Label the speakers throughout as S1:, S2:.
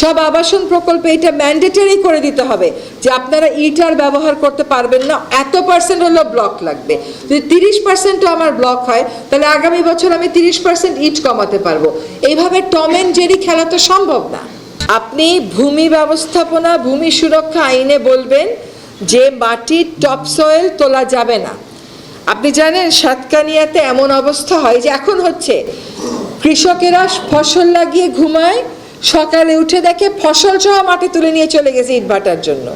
S1: সব আবাসন প্রকল্পে এটা ম্যান্ডেটরি করে দিতে হবে যে আপনারা ইটার ব্যবহার করতে পারবেন না, এত পার্সেন্ট হলো ব্লক লাগবে। যদি তিরিশ পার্সেন্টও আমার ব্লক হয়, তাহলে আগামী বছর আমি তিরিশ পার্সেন্ট ইট কমাতে পারব। এইভাবে টম অ্যান্ড জেরি খেলা তো সম্ভব না। আপনি ভূমি ব্যবস্থাপনা, ভূমি সুরক্ষা আইনে বলবেন যে মাটির টপ সয়েল তোলা যাবে না। আপনি জানেন সাতকানিয়াতে এমন অবস্থা হয় যে এখন হচ্ছে, কৃষকেরা ফসল লাগিয়ে ঘুমায় সকালে উঠে দেখে ফসল সহ মাটি তুলে নিয়ে চলে গেছে ইটভাটার জন্য।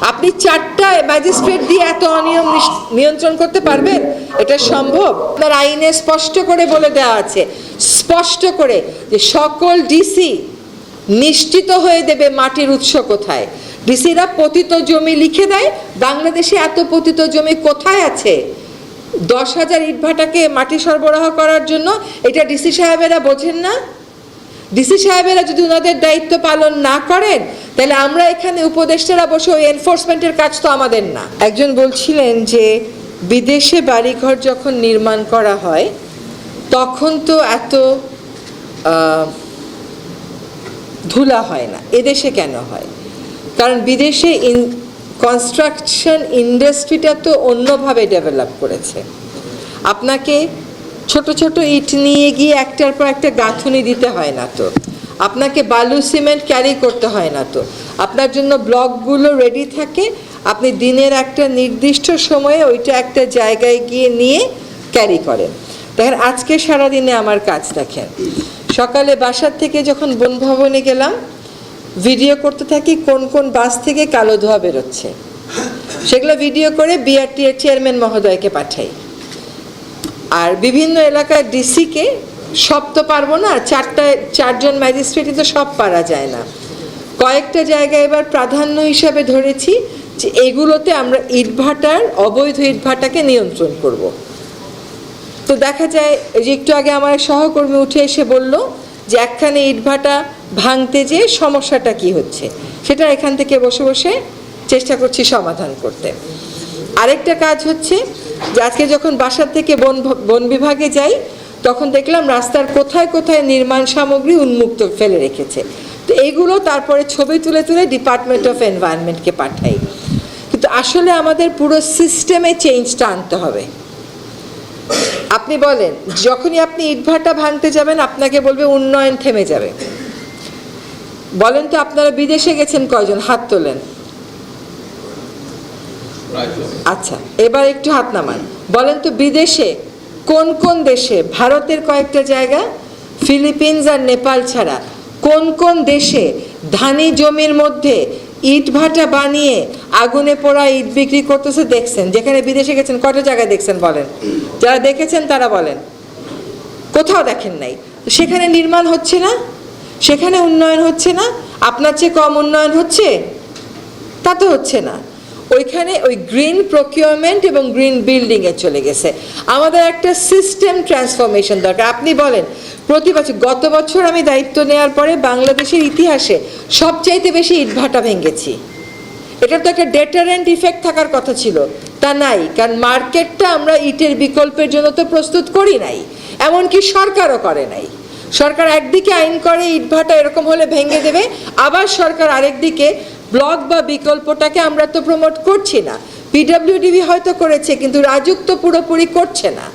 S1: আপনি চারটা ম্যাজিস্ট্রেট দিয়ে এত অনিয়ম নিয়ন্ত্রণ করতে পারবেন? এটা সম্ভব? আপনার আইনে স্পষ্ট করে বলে দেওয়া আছে। স্পষ্ট করে যে সকল ডিসি নিশ্চিত হয়ে দেবে মাটির উৎস কোথায়। ডিসিরা পতিত জমি লিখে দেয়। বাংলাদেশে এত পতিত জমি কোথায় আছে? দশ হাজার ইটভাটাকে মাটি সরবরাহ করার জন্য এটা ডিসি সাহেবেরা বোঝেন না? ডিসি সাহেবেরা যদি ওনাদের দায়িত্ব পালন না করেন, তাহলে আমরা এখানে উপদেষ্টারা বসে ওই এনফোর্সমেন্টের কাজ তো আমাদের না। একজন বলছিলেন যে, বিদেশে বাড়িঘর যখন নির্মাণ করা হয়, তখন তো এত ধুলা হয় না। এদেশে কেন হয়? কারণ বিদেশে ইন কনস্ট্রাকশন ইন্ডাস্ট্রিটা তো অন্যভাবে ডেভেলপ করেছে। আপনাকে ছোট ছোট ইট নিয়ে গিয়ে একটার পর একটা গাঁথুনি দিতে হয় না তো। আপনাকে বালু সিমেন্ট ক্যারি করতে হয় না তো। আপনার জন্য ব্লকগুলো রেডি থাকে। আপনি দিনের একটা নির্দিষ্ট সময়ে ওইটা একটা জায়গায় গিয়ে নিয়ে ক্যারি করেন। দেখেন, আজকে সারাদিনে আমার কাজ দেখেন। সকালে বাসার থেকে যখন বনভবনে গেলাম ভিডিও করতে থাকি, কোন কোন বাস থেকে কালো ধোয়া বেরোচ্ছে। সেগুলো ভিডিও করে বিআরটি এর চেয়ারম্যান মহোদয়কে পাঠাই। আর বিভিন্ন এলাকার ডিসিকে সব তো পারব না চারটা, চারজন ম্যাজিস্ট্রেটই তো সব পারা যায় না। কয়েকটা জায়গায় এবার প্রাধান্য হিসাবে ধরেছি যে এগুলোতে আমরা ইটভাটার অবৈধ ইটভাটাকে নিয়ন্ত্রণ করব। তো দেখা যায় যে একটু আগে আমার সহকর্মী উঠে এসে বলল যে একখানে ইটভাটা ভাঙতে যে সমস্যাটা কি হচ্ছে। সেটা এখান থেকে বসে বসে চেষ্টা করছি সমাধান করতে। আরেকটা কাজ হচ্ছে আজকে যখন বাসার থেকে বন বন বিভাগে যাই, তখন দেখলাম রাস্তার কোথায় কোথায় নির্মাণ সামগ্রী উন্মুক্ত ফেলে রেখেছে। তো এইগুলো তারপরে ছবি তুলে তুলে ডিপার্টমেন্ট অফ এনভায়রনমেন্টকে পাঠাই। কিন্তু আসলে আমাদের পুরো সিস্টেমে চেঞ্জটা আনতে হবে। আপনি বলেন, যখনই আপনি ইটভাটা ভাঙতে যাবেন, আপনাকে বলবে উন্নয়ন থেমে যাবে। বলেন তো আপনারা বিদেশে গেছেন কয়জন? হাত তোলেন। আচ্ছা এবার একটু হাত নামান। বলেন তো, বিদেশে কোন কোন দেশে, ভারতের কয়েকটা জায়গা, ফিলিপিন্স আর নেপাল ছাড়া, কোন কোন দেশে ধানি জমির মধ্যে ইট ভাটা বানিয়ে আগুনে পোড়া ইট বিক্রি করতেছে দেখছেন? যেখানে বিদেশে গেছেন কত জায়গায় দেখছেন বলেন? যারা দেখেছেন তারা বলেন। কোথাও দেখেন নাই। সেখানে নির্মাণ হচ্ছে না? সেখানে উন্নয়ন হচ্ছে না? আপনার চেয়ে কম উন্নয়ন হচ্ছে? তা তো হচ্ছে না। ওইখানে ওই গ্রিন প্রকিউরমেন্ট এবং গ্রিন বিল্ডিংয়ে চলে গেছে। আমাদের একটা সিস্টেম ট্রান্সফরমেশন দরকার। আপনি বলেন, প্রতি বছর, গত বছর আমি দায়িত্ব নেওয়ার পরে বাংলাদেশের ইতিহাসে সবচাইতে বেশি ইটভাটা ভেঙেছি। এটার তো একটা ডেটারেন্ট ইফেক্ট থাকার কথা ছিল। তা নাই, কারণ মার্কেটটা আমরা ইটের বিকল্পের জন্য তো প্রস্তুত করি নাই। এমনকি সরকারও করে নাই। সরকার একদিকে আইন করে ইটভাটা এরকম হলে ভেঙে দেবে, আবার সরকার আরেকদিকে ব্লক বা বিকল্পটাকে আমরা তো প্রমোট করছি না। পিডব্লিউডিবি হয়তো করেছে, কিন্তু রাজুক তো পুরোপুরি করছে না।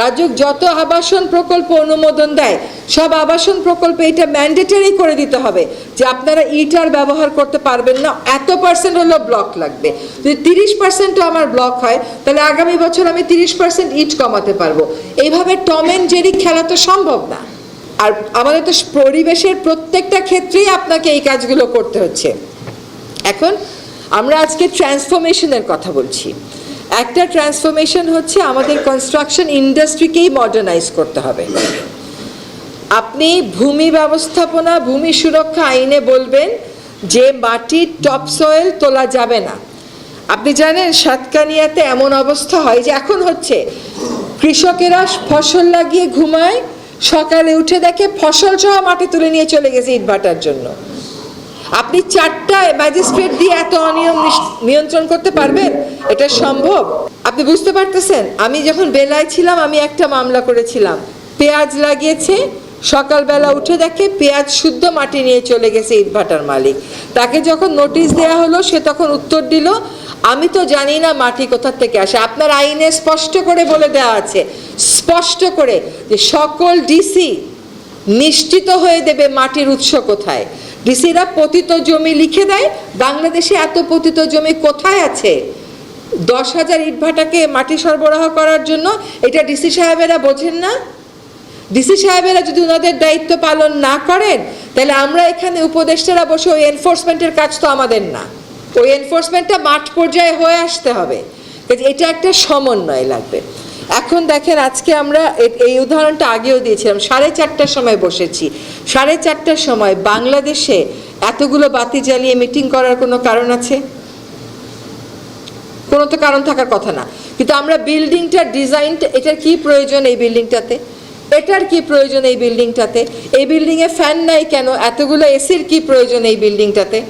S1: রাজুক যত আবাসন প্রকল্প অনুমোদন দেয়, সব আবাসন প্রকল্পে এটা ম্যান্ডেটরি করে দিতে হবে যে আপনারা ইটার ব্যবহার করতে পারবেন না, এত পার্সেন্ট হলো ব্লক লাগবে। যদি তিরিশ পার্সেন্টও আমার ব্লক হয়, তাহলে আগামী বছর আমি তিরিশ পার্সেন্ট ইট কমাতে পারব। এইভাবে টম অ্যান্ড জেরি খেলা তো সম্ভব না। আর আমাদের তো পরিবেশের প্রত্যেকটা ক্ষেত্রেই আপনাকে এই কাজগুলো করতে হচ্ছে। এখন আমরা আজকে ট্রান্সফরমেশনের কথা বলছি। একটা ট্রান্সফরমেশন হচ্ছে আমাদের কনস্ট্রাকশন ইন্ডাস্ট্রিকেই মডার্নাইজ করতে হবে। আপনি ভূমি ব্যবস্থাপনা, ভূমি সুরক্ষা আইনে বলবেন যে মাটির টপ সয়েল তোলা যাবে না। আপনি জানেন সাতকানিয়াতে এমন অবস্থা হয় যে এখন হচ্ছে কৃষকেরা ফসল লাগিয়ে ঘুমায়, সকালে উঠে দেখে ফসল সহ মাটি তুলে নিয়ে চলে গেছে ইটভাটার জন্য। আপনি চারটা ম্যাজিস্ট্রেট দিয়ে এত অনিয়ম নিয়ন্ত্রণ করতে পারবেন? এটা সম্ভব? আপনি বুঝতে পারতেছেন? আমি যখন বেলায় ছিলাম, আমি একটা মামলা করেছিলাম। পেঁয়াজ লাগিয়েছে, সকালবেলা উঠে দেখে পেঁয়াজ শুদ্ধ মাটি নিয়ে চলে গেছে ইটভাটার মালিক। তাকে যখন নোটিশ দেওয়া হলো, সে তখন উত্তর দিল, আমি তো জানি না মাটি কোথার থেকে আসে। আপনার আইনে স্পষ্ট করে বলে দেওয়া আছে। স্পষ্ট করে যে সকল ডিসি নিশ্চিত হয়ে দেবে মাটির উৎস কোথায়। ডিসিরা পতিত জমি লিখে দেয়। বাংলাদেশে এত পতিত জমি কোথায় আছে? দশ হাজার ইটভাটাকে মাটি সরবরাহ করার জন্য এটা ডিসি সাহেবেরা বোঝেন না। ডিসি সাহেবেরা যদি ওনাদের দায়িত্ব পালন না করেন, তাহলে আমরা এখানে উপদেষ্টারা বসে ওই এনফোর্সমেন্টের কাজ তো আমাদের না। ওই এনফোর্সমেন্টটা মাঠ পর্যায়ে হয়ে আসতে হবে। এটা একটা সমন্বয় লাগবে। এখন দেখেন আজকে আমরা এই উদাহরণটা আগেও দিয়েছিলাম। সাড়ে চারটার সময় বসেছি। সাড়ে চারটার সময় বাংলাদেশে এতগুলো বাতি জ্বালিয়ে মিটিং করার কোনো কারণ আছে? কোনো তো কারণ থাকার কথা না। কিন্তু আমরা বিল্ডিংটার ডিজাইনটা এটার কি প্রয়োজন এই বিল্ডিংটাতে? এটার কি প্রয়োজন এই বিল্ডিংটাতে? এই বিল্ডিংয়ে ফ্যান নাই কেন? এতগুলো এসির কি প্রয়োজন এই বিল্ডিংটাতে?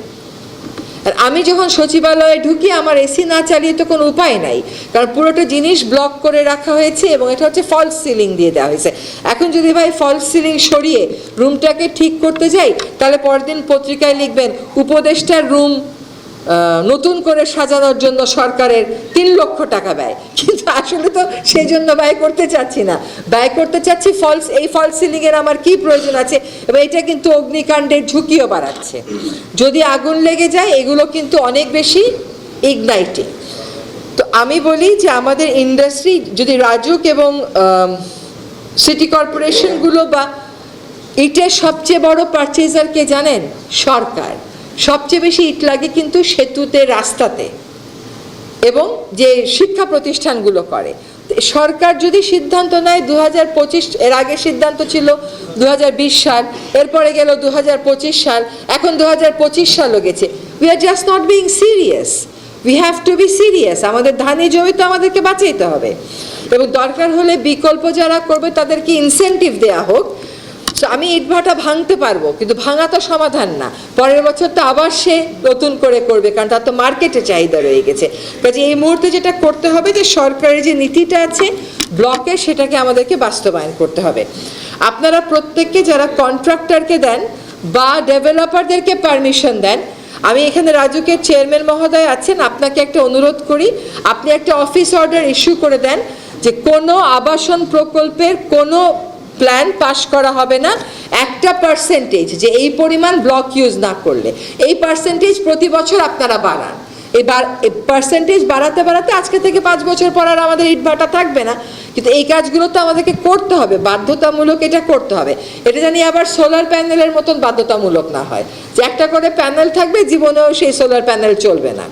S1: আর আমি যখন সচিবালয়ে ঢুকি, আমার এসি না চালিয়ে তো কোনো উপায় নাই। কারণ পুরোটা জিনিস ব্লক করে রাখা হয়েছে এবং এটা হচ্ছে ফলস সিলিং দিয়ে দেওয়া হয়েছে। এখন যদি ভাই ফলস সিলিং সরিয়ে রুমটাকে ঠিক করতে যাই, তাহলে পরদিন দিন পত্রিকায় লিখবেন, উপদেষ্টার রুম নতুন করে সাজানোর জন্য সরকারের তিন লক্ষ টাকা ব্যয়। কিন্তু আসলে তো সেই জন্য ব্যয় করতে চাচ্ছি না। ব্যয় করতে চাচ্ছি ফলস এই ফলস সিলিংয়ের আমার কি প্রয়োজন আছে? এবং এটা কিন্তু অগ্নিকাণ্ডের ঝুঁকিও বাড়াচ্ছে। যদি আগুন লেগে যায়, এগুলো কিন্তু অনেক বেশি ইগনাইটিং তো আমি বলি যে আমাদের ইন্ডাস্ট্রি যদি রাজুক এবং সিটি কর্পোরেশনগুলো বা ইটের সবচেয়ে বড় পারচেজার কে জানেন? সরকার। সবচেয়ে বেশি ইট লাগে কিন্তু সেতুতে, রাস্তাতে এবং যে শিক্ষা প্রতিষ্ঠানগুলো করে। সরকার যদি সিদ্ধান্ত নেয় দু হাজার পঁচিশ এর আগে সিদ্ধান্ত ছিল দু হাজার বিশ সাল, এরপরে গেল দু হাজার পঁচিশ সাল, এখন দু হাজার পঁচিশ সালও গেছে। We are just not being serious we have to be serious আমাদের ধানি জমি তো আমাদেরকে বাঁচাইতে হবে। এবং দরকার হলে বিকল্প যারা করবে, তাদেরকে ইনসেন্টিভ দেওয়া হোক। আমি ইটভাটা ভাঙতে পারব, কিন্তু ভাঙা তো সমাধান না। পরের বছর তো আবার সে নতুন করে করবে, কারণ তার তো মার্কেটে চাহিদা রয়ে গেছে। কাজে এই মুহূর্তে যেটা করতে হবে, যে সরকারের যে নীতিটা আছে, ব্লকে সেটাকে আমাদেরকে বাস্তবায়ন করতে হবে। আপনারা প্রত্যেককে যারা কন্ট্রাক্টরকে দেন বা ডেভেলপারদেরকে পারমিশন দেন, আমি এখানে রাজুকের চেয়ারম্যান মহোদয় আছেন, আপনাকে একটা অনুরোধ করি, আপনি একটা অফিস অর্ডার ইস্যু করে দেন, যে কোনো আবাসন প্রকল্পের কোনো প্ল্যান পাশ করা হবে না। একটা পার্সেন্টেজ যে এই পরিমাণ ব্লক ইউজ না করলে। এই পার্সেন্টেজ প্রতি বছর আপনারা বাড়ান। এবার পার্সেন্টেজ বাড়াতে বাড়াতে আজকে থেকে পাঁচ বছর পর আর আমাদের ইট ভাটা থাকবে না। কিন্তু এই কাজগুলো তো আমাদেরকে করতে হবে। বাধ্যতামূলক এটা করতে হবে। এটা জানি আবার সোলার প্যানেলের মতন বাধ্যতামূলক না হয়। যে একটা করে প্যানেল থাকবে, জীবনেও সেই সোলার প্যানেল চলবে না।